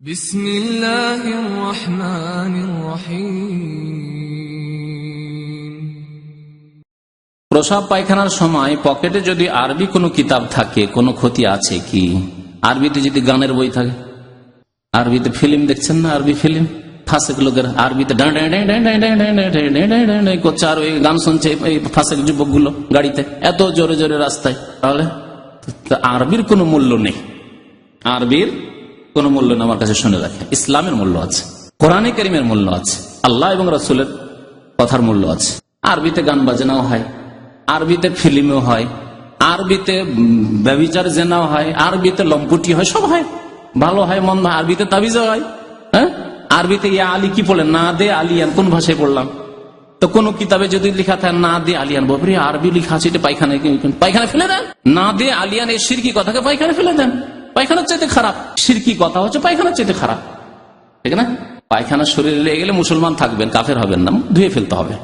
بسم الله الرحمن الرحيم প্রসাব পায়খানার সময় পকেটে যদি আরবি কোনো কিতাব থাকে কোনো ক্ষতি আছে কি আরবিতে যদি গানের বই থাকে আরবিতে ফিল্ম দেখছেন না আরবি ফিল্ম ফাঁসেক লোকের আরবিতে করছে আর ওই গান শুনছে এই ফাঁসেক যুবকগুলো গাড়িতে এত জোরে জোরে রাস্তায় তাহলে আরবির কোনো মূল্য নেই আরবির কোনো মূল্য নেই আমার কাছে শুনে রাখে ইসলামের মূল্য আছে কোরআনে করিমের মূল্য আছে আল্লাহ এবং রসুলের কথার মূল্য আছে। আরবিতে গান বাজনাও হয় আরবিতে ফিল্মও হয় আরবিতে উম, ব্যভিচার জেনাও হয় আরবিতে লম্পুটি হয় সব হয়। ভালো হয় মন্দ আরবিতে তাবিজও হয় হ্যাঁ? আরবিতে ইয়া আলী কি পড়লেন? না দে আলিয়ান কোন ভাষায় পড়লাম? তো কোন কিতাবে যদি লেখা থাকে না দে আলিয়ান বাবরে আরবি লেখা আছে এটা পায়খানা পায়খানা ফেলে দেন? না দে আলিয়ান এই সিরকি কথাকে পায়খানা ফেলে দেন। পায়খানার চাইতে খারাপ। সিরকি কথা হচ্ছে পায়খানার চাইতে খারাপ। ঠিক না? পায়খানা শরীরে লেগে গেলে মুসলমান থাকবেন, কাফের হবেন না। ধুয়ে ফেলতে হবে।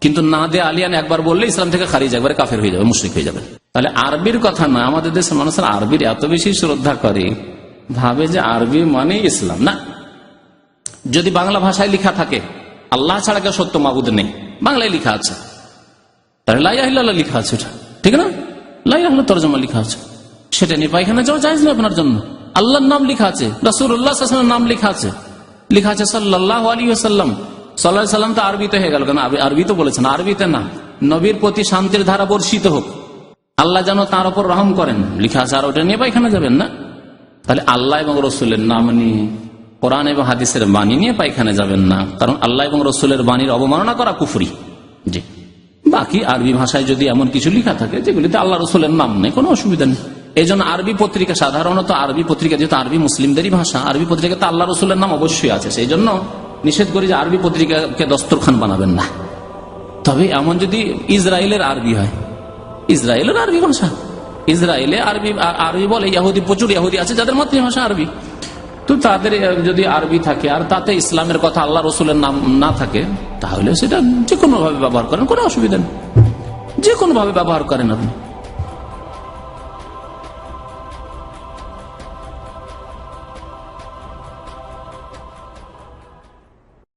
কিন্তু না দে আলিয়ান একবার বললে ইসলাম থেকে খারিজ, একবারে কাফের হয়ে যাবে, মুশ্রিক হয়ে যাবে। তাহলে আরবির কথা না, আমাদের দেশের মানুষের আরবির এত বেশি শ্রদ্ধা করে, ভাবে যে আরবি মানে ইসলাম না। যদি বাংলা ভাষায় লিখা থাকে, আল্লাহ ছাড়া কেউ সত্য মাবুদ নেই। বাংলায় লিখা আছে। তাহলে লাইয়াহিল্লাহ লিখা আছে ঠিক না? লাইয়াহিল্লাহ তর্জমা লেখা আছে। সেটা নিয়ে পায়খানা যাওয়া যায় না আপনার জন্য। আল্লাহর নাম লেখা আছে রাসুল্লাহ নাম লেখা আছে। লেখা আছে সাল্লাহ আলী সাল্লাম সাল্লাহ সাল্লাম তো আরবিতে হয়ে গেল কেন আরবি- আরবি তো বলেছেন আরবিতে না। নবীর প্রতি শান্তির ধারা বর্ষিত হোক। আল্লাহ যেন তার উপর রহম করেন। লিখা আছে, আর ওটা নিয়ে পায়খানা যাবেন না। তাহলে আল্লাহ এবং রসুলের নাম নিয়ে, কোরআন এবং হাদিসের বাণী নিয়ে পায়খানে যাবেন না। কারণ আল্লাহ এবং রসুলের বাণীর অবমাননা করা কুফুরি। জি। বাকি আরবি ভাষায় যদি এমন কিছু লেখা থাকে, যেগুলিতে আল্লাহ, রসুলের নাম নেই, কোনো অসুবিধা নেই। এই জন্য আরবি পত্রিকা সাধারণত আরবি পত্রিকা, যেহেতু আরবি মুসলিমদেরই ভাষা, আরবি পত্রিকাতে আল্লাহ রসুলের নাম অবশ্যই আছে। সেই জন্য নিষেধ করি যে আরবি পত্রিকাকে দস্তরখান বানাবেন না। তবে এমন যদি ইসরায়েলের আরবি হয়, ইসরায়েলের আরবি ভাষা, ইসরায়েলে আরবি আরবি বলে, ইহুদি প্রচুর ইহুদি আছে যাদের মাতৃভাষা আরবি। তো তাদের যদি আরবি থাকে, আর তাতে ইসলামের কথা আল্লাহ রসুলের নাম না থাকে, তাহলে সেটা যে কোনো ভাবে ব্যবহার করেন, কোনো অসুবিধা নেই। যে কোনো ভাবে ব্যবহার করেন আপনি।